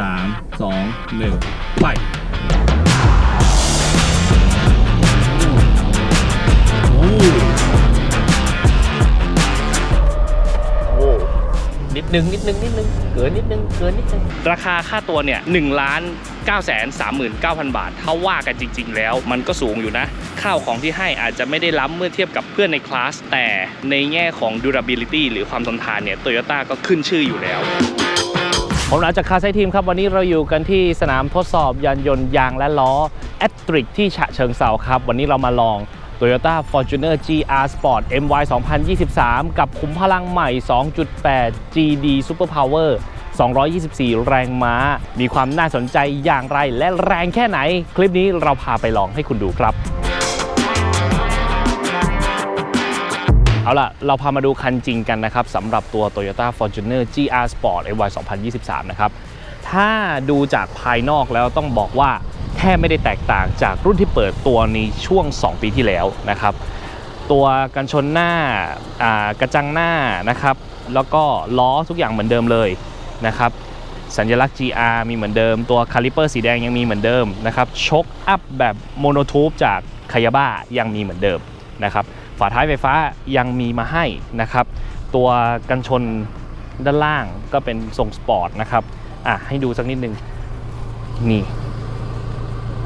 สามสองหนึ่งไปโอ้โอ้นิดนึงนิดนึงนิดนึงเกินนิดนึงเกินนิดนึงราคาค่าตัวเนี่ยหนึ่งล้าน9 3 9 0 0 0 บาท ถ้าว่ากันจริง ๆ แล้วมันก็สูงอยู่นะ ข้าวของที่ให้อาจจะไม่ได้ล้ำเมื่อเทียบกับเพื่อนในคลาส แต่ในแง่ของ durability หรือความทนทานเนี่ยโตโยต้าก็ขึ้นชื่ออยู่แล้ว ผมหลังจากคาไซทีมครับวันนี้เราอยู่กันที่สนามทดสอบยานยนต์ยางและล้อแอตริกที่ฉะเชิงเซาครับ วันนี้เรามาลอง Toyota Fortuner GR Sport MY 2023 กับขุมพลังใหม่ 2.8 GD Super Power 224 แรงม้า มีความน่าสนใจอย่างไรและแรงแค่ไหน คลิปนี้เราพาไปลองให้คุณดูครับ เอาล่ะ เราพามาดูคันจริงกันนะครับสำหรับตัว Toyota Fortuner GR Sport AY 2023 นะครับ ถ้าดูจากภายนอกแล้วต้องบอกว่าแทบไม่ได้แตกต่างจากรุ่นที่เปิดตัวในช่วง 2 ปีที่แล้วนะครับ ตัวกันชนหน้ากระจังหน้านะครับ แล้วก็ล้อทุกอย่างเหมือนเดิมเลยนะครับสัญลักษณ์ GR มีเหมือนเดิม ตัวคาลิเปอร์สีแดงยังมีเหมือนเดิมนะครับชกอัพแบบโมโนทูบจากคายาบ้ายังมีเหมือนเดิมนะครับ ฝาท้ายไฟฟ้ายังมีมาให้นะครับ ตัวกันชนด้านล่างก็เป็นทรงสปอร์ตนะครับอะให้ดูสักนิดนึงนี่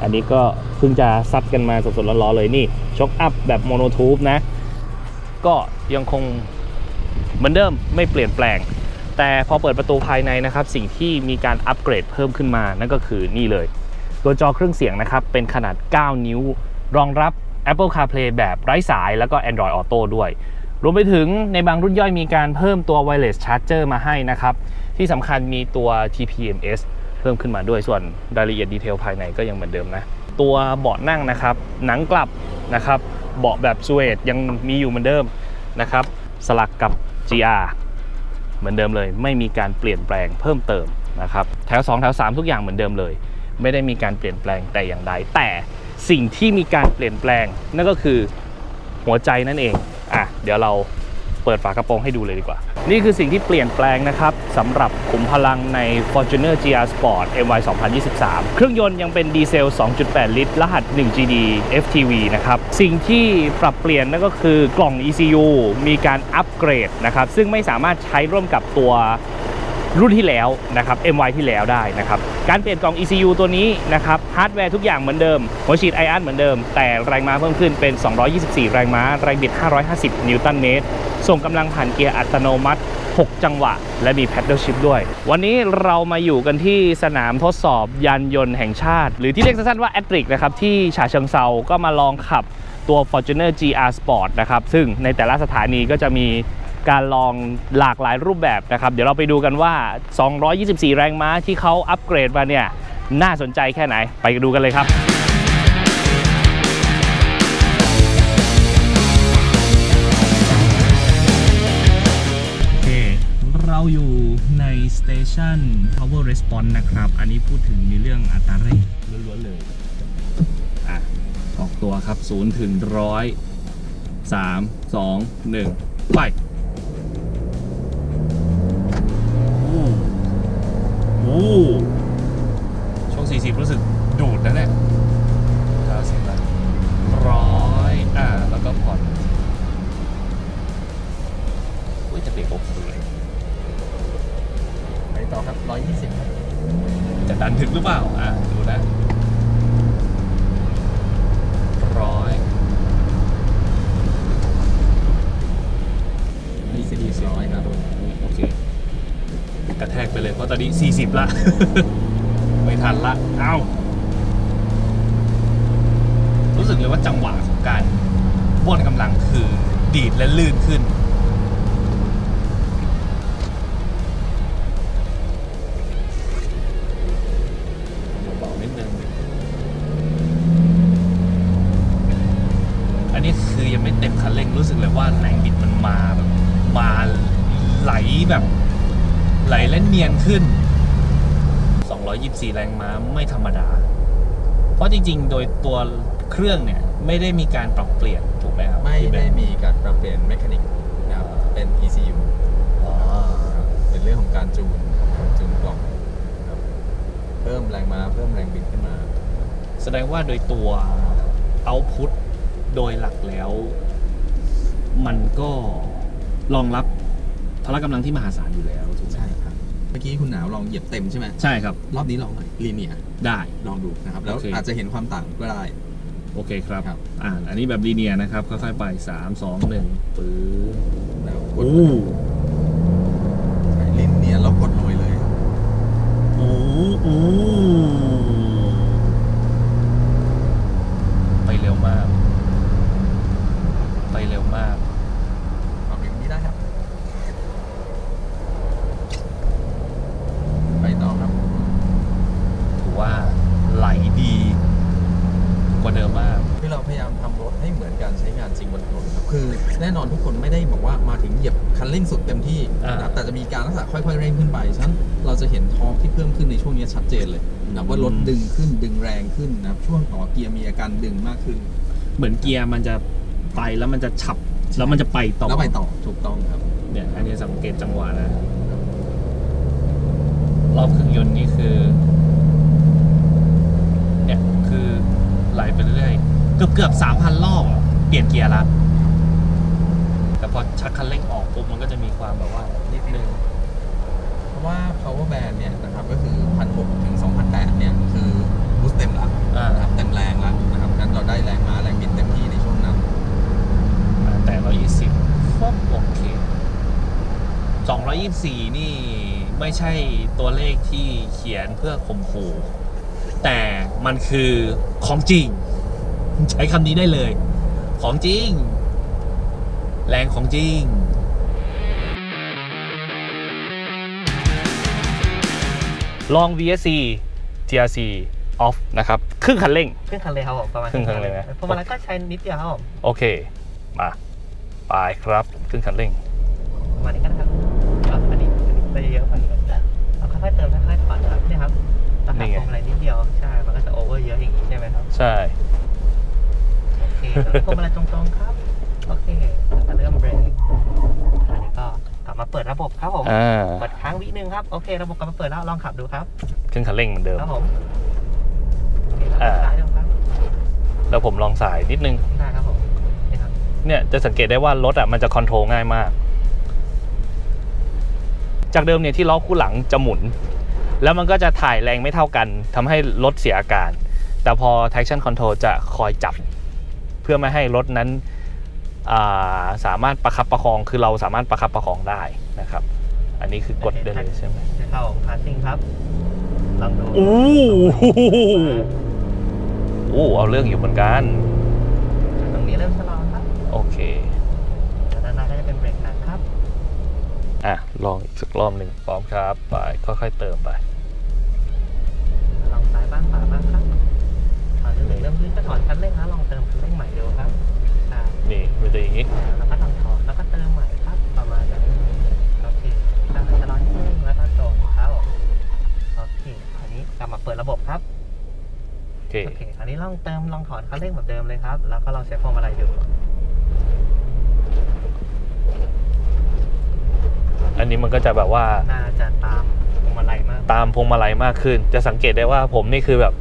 อันนี้ก็เพิ่งจะซัดกันมาสดๆร้อนๆเลยนี่ชกอัพแบบโมโนทูบนะ ก็ยังคงเหมือนเดิมไม่เปลี่ยนแปลง แต่พอเปิดประตูภายในนะครับ สิ่งที่มีการอัปเกรดเพิ่มขึ้นมานั่นก็คือนี่เลย ตัวจอเครื่องเสียงนะครับ เป็นขนาด 9 นิ้ว รองรับ Apple CarPlay แบบไร้สายแล้วก็ Android Auto ด้วย รวมไปถึงในบางรุ่นย่อยมีการเพิ่มตัว Wireless Charger มาให้นะครับ ที่สำคัญมีตัว TPMS เพิ่มขึ้นมาด้วยส่วนรายละเอียดดีเทลภายในก็ยังเหมือนเดิมนะ ตัวเบาะนั่งนะครับ หนังกลับนะครับเบาะแบบส u เ d ยังมีอยู่เหมือนเดิมนะครับ สลักกับ GR เหมือนเดิมเลย ไม่มีการเปลี่ยนแปลงเพิ่มเติมนะครับแถว 2 แถว 3 ทุกอย่างเหมือนเดิมเลย ไม่ได้มีการเปลี่ยนแปลงแต่อย่างใดแต่ สิ่งที่มีการเปลี่ยนแปลง นั่นก็คือหัวใจนั่นเองอะเดี๋ยวเราเปิดฝากระโปรงให้ดูเลยดีกว่า นี่คือสิ่งที่เปลี่ยนแปลงนะครับสำหรับขุมพลังใน Fortuner GR Sport MY 2023 เครื่องยนต์ยังเป็นดีเซล 2.8 ลิตร รหัส 1GD FTV นะครับ สิ่งที่ปรับเปลี่ยนนั่นก็คือกล่อง ECU มีการอัปเกรดนะครับ ซึ่งไม่สามารถใช้ร่วมกับตัวรุ่นที่แล้วนะครับ MY ที่แล้วได้นะครับ การเปลี่ยนกล่อง ECU ตัวนี้นะครับฮาร์ดแวร์ทุกอย่างเหมือนเดิม หัวฉีดไออันเหมือนเดิม แต่แรงม้าเพิ่มขึ้นเป็น 224 แรงม้า แรงบิด 550 นิวตันเมตร ส่งกำลังผ่านเกียร์อัตโนมัติ 6 จังหวะ และมี paddle shift ด้วย วันนี้เรามาอยู่กันที่สนามทดสอบยานยนต์แห่งชาติ หรือที่เรียกสั้นๆว่า a t r i c นะครับที่ฉะเชิงเซาก็มาลองขับตัว Fortuner GR Sport นะครับ ซึ่งในแต่ละสถานีก็จะมี การลองหลากหลายรูปแบบนะครับ เดี๋ยวเราไปดูกันว่า 224 แรงม้าที่เขาอัปเกรดมาเนี่ยน่าสนใจแค่ไหนไปดูกันเลยครับ โอเค เราอยู่ในสเตชัน Power Response นะครับ อันนี้พูดถึงในเรื่องอัตราเร่งล้วนๆเลยอะออกตัวครับ 0 ถึงร้อยสามสองหนึ่งไป 오. ะตอนนี้40ละ ไม่ทันละ เอ้า รู้สึกเลยว่าจังหวะของการบ้วนกำลังคือดีดและลื่นขึ้น แรงม้าไม่ธรรมดา เพราะจริง ๆ โดยตัวเครื่องเนี่ยไม่ได้มีการปรับเปลี่ยนถูกไหมครับไม่พี่เบได้นมีการปรับเปลี่ยนเมคานิกนะครับเป็น ECU อ๋อครับเป็นเรื่องของการจูนจูนกล่องครับพิ่มแรงม้าเพิ่มแรงบิดขึ้นมา แสดงว่าโดยตัวเอาพุตโดยหลักแล้ว มันก็รองรับพละกำลังที่มหาศาลอยู่แล้วถูกไห มใช่ครับเมื่อกี้คุณหนาวลองเหยียบเต็มใช่ไหมใช่ครับ รอบนี้ลองหน่อยลีเนียได้ ลองดูนะครับ แล้วโอเค อาจจะเห็นความต่างก็ได้ โอเคครับครับ อ่าอันนี้แบบลีเนียร์นะครับ ค่อยๆไป 3 2 1ปื้อแล้วกดโอ้ ลีเนียแล้วกดลงไปเลย โอ้โอ้ไปเร็วมาก ไปเร็วมาก ออกอย่างนี้ได้ครับ ไปต่อครับ ถือว่าไหลดีกว่าเดิมมาก คือเราพยายามทำรถให้เหมือนการใช้งานจริงบนถนนครับ คือแน่นอนทุกคนไม่ได้บอกว่ามาถึงเหยียบคันเร่งสุดเต็มที่อ่านะครับแต่จะมีการลักษณะค่อยๆเร่งขึ้นไปฉะนั้นเราจะเห็นทอร์กที่เพิ่มขึ้นในช่วงนี้ชัดเจนเลยนะครับว่ารถดึงขึ้นดึงแรงขึ้นนะครับช่วงต่อเกียร์มีอาการดึงมากขึ้น เหมือนเกียร์มันจะไปแล้วมันจะฉับแล้วมันจะไปต่อแล้วไปต่อถูกต้องครับเนี่ยอันนี้สังเกตจังหวะนะรอบเครื่องยนต์นี่คือเนี่ยคือไหลไปเรื่อยๆเกือบเกือบสามพันรอบอะเปลี่ยนเกียร์ละแต่ พอชักคันเร่งออกปุ๊บมันก็จะมีความแบบว่านิดนึง เพราะว่า power band เนี่ยนะครับก็คือ1,600ถึง2,800เนี่ย คือบูสต์เต็มละอ่า นะครับเต็มแรงละนะครับงั้นเราได้แรงม้าแรงบิดเต็มที่ในช่วงนั้น อ่าแต่ร้อยยี่สิบฟบโอเคสองร้อยี่สี่นี่ไม่ใช่ตัวเลขที่เขียนเพื่อข่มขู่แต่มันคือของจริง ใช้คำนี้ได้เลย ของจริง แรงของจริง ลอง VSC TRC off นะครับ ครึ่งคันเร่ง ครึ่งคันเลยครับผมประมาณครึ่งคันเลยนะพวงมาลัยก็ใช้นิดเดียวครับผมโอเค มา ไปครับ ครึ่งคันเร่ง ประมาณนี้ก็ได้ครับครับอันนี้อันนี้ไปเยอะไปเราค่อยๆเติมค่อยๆถอนครับเนี่ยครับรานี่คาไงพวงมาลัยนิดเดียวใช่มันก็จะโอเวอร์เยอะอย่างนี้ใช่ไหมครับใช่ โอเคแล้วพวงมาลัยตรงๆครับโอเค แล้วก็เริ่มเบรกอันนี้ก็กลับมาเปิดระบบครับผมอ่าเปิดค้างวินึงครับโอเคระบบกลับมาเปิดแล้วลองขับดูครับครึ่งคันเร่งเหมือนเดิม ครับผมโอเคแล้วอ่า ซ้ายดูครับแล้วผมลองสายนิดนึง ได้ครับผมนี่ครับเนี่ยจะสังเกตได้ว่ารถอะมันจะคอนโทรลง่ายมาก จากเดิมเนี่ยที่ล้อคู่หลังจะหมุน แล้วมันก็จะถ่ายแรงไม่เท่ากันทำให้รถเสียอาการ แต่พอ traction control จะคอยจับ เพื่อไม่ให้รถนั้นอ่า สามารถประคับประคองคือเราสามารถประคับประคองได้นะครับ อันนี้คือกดได้เลยใช่ไหมเข้าพาสซิ่งครับลองดูโอ้โอ้เอาเรื่องอยู่เหมือนกัน ตรงนี้เริ่มชะลอครับ โอเคแล้วด้านหน้าก็จะเป็นเบรกหนักครับ อะ ลองอีกสักรอบหนึ่งพร้อมครับไปค่อยๆเติมไปลองซ้ายบ้างขวาบ้างครับตอนนี้เริ่มลื่นก็ถอนคันเร่งแล้วลองเติมคันเร่งใหม่ดูครับครับ นี่มันจะอย่างนี้ แล้วก็ลองถอนแล้วก็เติมใหม่ครับประมาณนั้นโอเคตั้งชะลอนิดนึงแล้วก็ตรงครับโอเคอันนี้กลับมาเปิดระบบครับโอเคโอเคอันนี้ลองเติมลองถอนคันเร่งแบบเดิมเลยครับ แล้วก็ลองเซฟพวงมาลัยดูอันนี้มันก็จะแบบว่าน่าจะตามพวงมาลัยมากตามพวงมาลัยมากขึ้น จะสังเกตได้ว่าผมนี่คือแบบ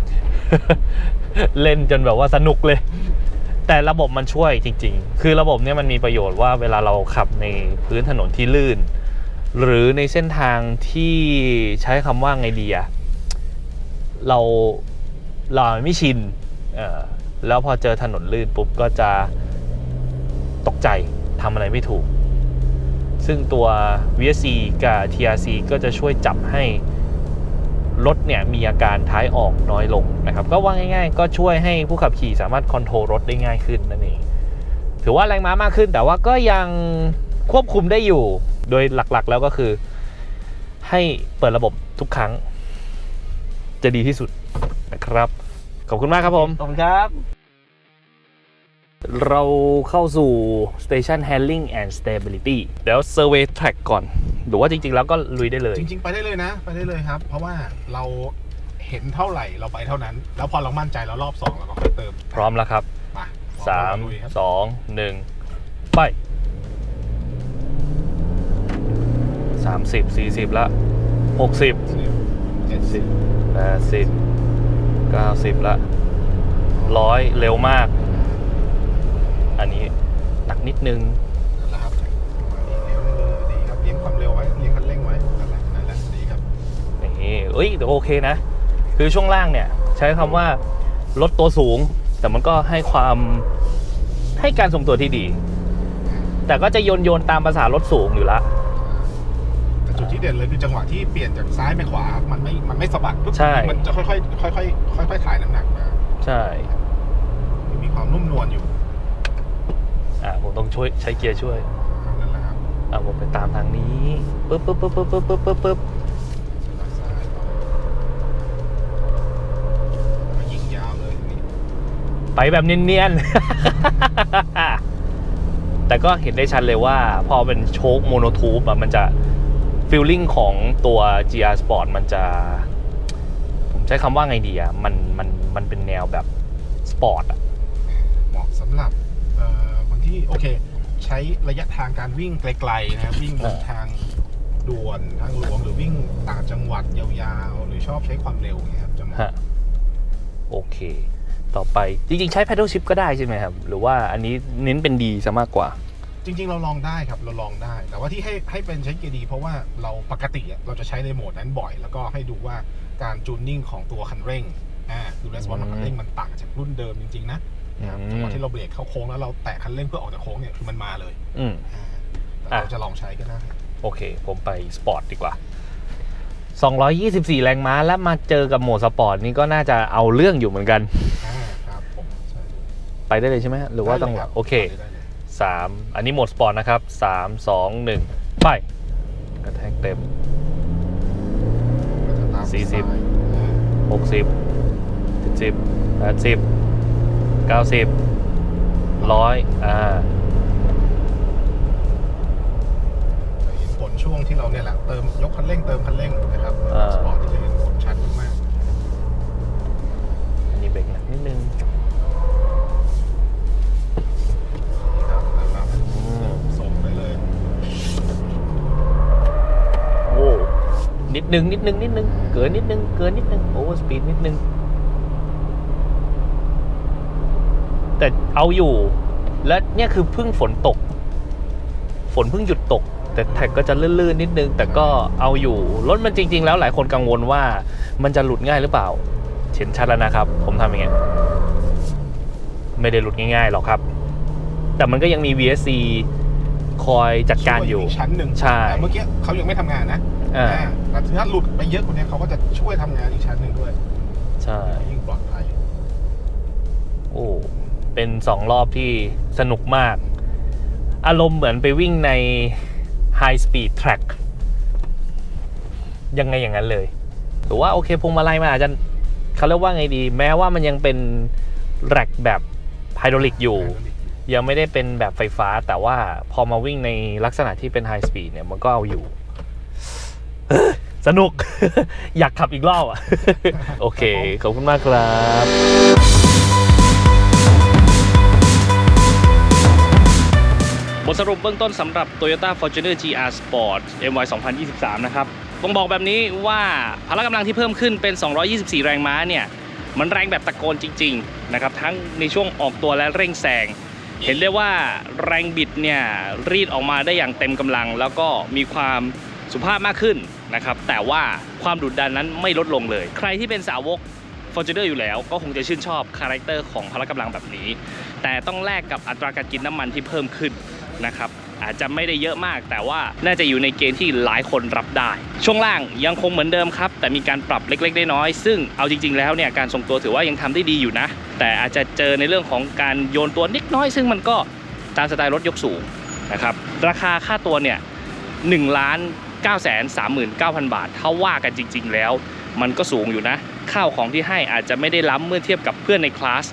เล่นจนแบบว่าสนุกเลย แต่ระบบมันช่วยจริง ๆ คือระบบเนี้ยมันมีประโยชน์ว่าเวลาเราขับในพื้นถนนที่ลื่น หรือในเส้นทางที่ใช้คำว่าไงดีอะเราเราไม่ชินเออแล้วพอเจอถนนลื่นปุ๊บก็จะตกใจทำอะไรไม่ถูก ซึ่งตัว VSC กับ TRC ก็จะช่วยจับให้ รถเนี่ยมีอาการท้ายออกน้อยลงนะครับ ก็ว่าง่าย ๆ ก็ช่วยให้ผู้ขับขี่สามารถคอนโทรลรถได้ง่ายขึ้นนั่นเอง ถือว่าแรงม้ามากขึ้น แต่ว่าก็ยังควบคุมได้อยู่ โดยหลักๆ แล้วก็คือ ให้เปิดระบบทุกครั้ง จะดีที่สุดนะครับ ขอบคุณมากครับผม ขอบคุณครับ เราเข้าสู่ Station Handling and Stability เดี๋ยว Survey Track ก่อน หรือว่าจริง ๆ แล้วก็ลุยได้เลย จริง ๆ ไปได้เลยนะ ไปได้เลยครับ เพราะว่าเราเห็นเท่าไหร่เราไปเท่านั้น แล้วพอเรามั่นใจแล้วรอบสองเราก็ค่อยเติม พร้อมแล้วครับมาสามลุยครับสองหนึ่งไปสามสิบสี่สิบละหกสิบเจ็ดสิบแปดสิบเก้าสิบละร้อยเร็วมาก อันนี้หนักนิดนึงนั่นแหละครับประมาณนี้เลี้ยวได้เลยดีครับเลี้ยงความเร็วไว้เลี้ยงคันเร่งไว้นั่นแหละนั่นแหละดีครับนี่เอ้ยแต่โอเคนะ คือช่วงล่างเนี่ย ใช้คำว่ารถตัวสูง แต่มันก็ให้ความให้การทรงตัวที่ดี แต่ก็จะโยนโยนๆตามภาษารถสูงอยู่ละแต่จุดที่เด่นเลยคือจังหวะที่เปลี่ยนจากซ้ายไปขวา มันไม่มันไม่สะบัดปุ๊บใช่มันจะค่อยๆค่อยๆค่อยๆถ่ายน้ำหนักมาใช่ มีความนุ่มนวลอยู่ อ่าผมต้องช่วยใช้เกียร์ช่วยนั่นแหละครับอ่าผมไปตามทางนี้ปึ๊บปึ๊บปึ๊บปึ๊บปึ๊บปึ๊บปึ๊บปึ๊บซ้ายซ้ายมายิงยาวเลยนี่ไปแบบเนียนๆ แต่ก็เห็นได้ชัดเลยว่า พอเป็นโชคโมโนทูปอะมันจะฟีลลิ่งของตัว GR Sport มันจะ ผมใช้คำว่าไงดีอะมันมันมันเป็นแนวแบบสปอร์ตอะเหมาะสำหรับเอ่อคน ที่โอเค ใช้ระยะทางการวิ่งไกลๆนะครับวิ่งบนทางด่วนทางหลวงหรือวิ่งต่างจังหวัดยาวๆ หรือชอบใช้ความเร็วอย่างเงี้ยครับจะเหมาะฮะโอเค ต่อไปจริงๆ ใช้ paddle shift ก็ได้ใช่ไหมครับ หรือว่าอันนี้เน้นเป็นดีซะมากกว่า จริง ๆ เราลองได้ครับเราลองได้ แต่ว่าที่ให้ให้เป็นใช้เกียร์ดี เพราะว่าเราปกติอะเราจะใช้ในโหมดนั้นบ่อย แล้วก็ให้ดูว่าการจูนนิ่งของตัวคันเร่งอ่าดูレスปอนของคันเร่งมันต่างจากรุ่นเดิมจริงๆนะ นะครับอืมจังหวะที่เราเบรกเข้าโค้งแล้วเราแตะคันเร่งเพื่อออกจากโค้งเนี่ยคือมันมาเลยอืมอ่าแต่อะเราจะลองใช้ก็ได้โอเค ผมไปสปอร์ตดีกว่า 224 แรงม้าแล้วมาเจอกับโหมดสปอร์ตนี่ก็น่าจะเอาเรื่องอยู่เหมือนกัน อ่าครับผมใช่ไปได้เลยใช่ไหมฮะหรือว่าต้องได้ลยรับโอเค ได้เลย3อันนี้โหมดสปอร์ตนะครับ3 2 1ไปกระแทกเต็ม ก็จะตามสี่สิบสายอ่า60 70 80 90ร้อยอ่าจะเห็นผลช่วงที่เราเนี่ยแหละเติมยกคันเร่งเติมคันเร่งนะครับอ่าสปอร์ตที่จะเห็นผลชัดมากอันนี้เบรกหนักนิดนึงๆนี่ครับนะครับอืมส่งได้เลยโอ้นิดนึงนิดนึงนิดนึงเกินนิดนึงเกินนิดนึงโอเวอร์สปีดนิดนึง แต่ เอาอยู่ และเนี่ยคือเพิ่งฝนตก ฝนเพิ่งหยุดตก แต่แท็กก็จะลื่นๆนิดนึง แต่ก็เอาอยู่รถมันจริง ๆ แล้วหลายคนกังวลว่ามันจะหลุดง่ายหรือเปล่าเห็นชัดแล้วนะครับ ผมทำอย่างเงี้ยไม่ได้หลุดง่ายๆหรอกครับ แต่มันก็ยังมี VSC คอยจัดการอยู่ ช่วยกชั้นหนึ่งใช่ แต่เมื่อกี้เขายังไม่ทำงานนะอ่าอ่าแต่ถ้าหลุดไปเยอะกว่านี้เขาก็จะช่วยทำงานอีกชั้นหนึ่งด้วยใช่ ยิ่งปลอดภัย โอ้ เป็นสองรอบที่สนุกมาก อารมณ์เหมือนไปวิ่งใน High Speed Track ยังไงอย่างนั้นเลยหรือว่าโอเคพวงมาลัยมันอาจจะเขาเรียกว่าไงดี แม้ว่ามันยังเป็นแร็กแบบไฮดรอลิกอยู่ ยังไม่ได้เป็นแบบไฟฟ้า แต่ว่าพอมาวิ่งในลักษณะที่เป็นไฮสปีดเนี่ยมันก็เอาอยู่ สนุก อยากขับอีกรอบอะ โอเค ขอบคุณมากครับ บทสรุปเบื้องต้นสำหรับ Toyota Fortuner GR Sport MY 2023 นะครับต้องบอกแบบนี้ว่าพละกำลังที่เพิ่มขึ้นเป็น 224 แรงม้าเนี่ย มันแรงแบบตะโกนจริง ๆ นะครับ ทั้งในช่วงออกตัวและเร่งแซงเห็นได้ว่าแรงบิดเนี่ยรีดออกมาได้อย่างเต็มกำลัง แล้วก็มีความสุภาพมากขึ้นนะครับ แต่ว่าความดุดันนั้นไม่ลดลงเลย ใครที่เป็นสาวก Fortuner อยู่แล้วก็คงจะชื่นชอบคาแรคเตอร์ของพละกำลังแบบนี้ แต่ต้องแลกกับอัตราการกินน้ำมันที่เพิ่มขึ้น นะครับ อาจจะไม่ได้เยอะมาก แต่ว่าน่าจะอยู่ในเกณฑ์ที่หลายคนรับได้ ช่วงล่างยังคงเหมือนเดิมครับ แต่มีการปรับเล็กๆน้อยๆซึ่งเอาจริง ๆ แล้วเนี่ยการทรงตัวถือว่ายังทำได้ดีอยู่นะ แต่อาจจะเจอในเรื่องของการโยนตัวนิดน้อย ซึ่งมันก็ตามสไตล์รถยกสูงนะครับราคาค่าตัวเนี่ย1ล้าน9 3 9 0 0 0 บาท ถ้าว่ากันจริง ๆ แล้ว มันก็สูงอยู่นะ ข้าวของที่ให้อาจจะไม่ได้ล้ำเมื่อเทียบกับเพื่อนในคลาส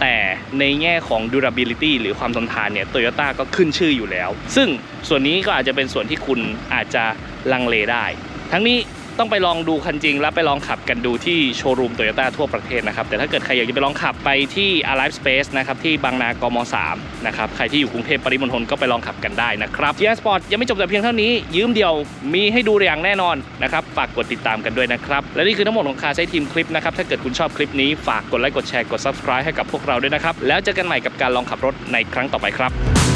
แต่ในแง่ของ durability หรือความทนทานเนี่ยโตโยต้าก็ขึ้นชื่ออยู่แล้ว ซึ่งส่วนนี้ก็อาจจะเป็นส่วนที่คุณอาจจะลังเลได้ ทั้งนี้ ต้องไปลองดูคันจริง แล้วไปลองขับกันดูที่โชว์รูมโตโยต้าทั่วประเทศนะครับ แต่ถ้าเกิดใครอยากจะไปลองขับไปที่ Alive Space นะครับ ที่บางนากม 3 นะครับ ใครที่อยู่กรุงเทพปริมณฑลก็ไปลองขับกันได้นะครับ GR Sport ยังไม่จบแต่เพียงเท่านี้ ยืมเดียวมีให้ดูอย่างแน่นอนนะครับฝากกดติดตามกันด้วยนะครับและนี่คือทั้งหมดของคาใช้ทีมคลิปนะครับถ้าเกิดคุณชอบคลิปนี้ฝากกดไลค์กดแชร์กด subscribe ให้กับพวกเราด้วยนะครับแล้วเจอกันใหม่กับการลองขับรถในครั้งต่อไปครับ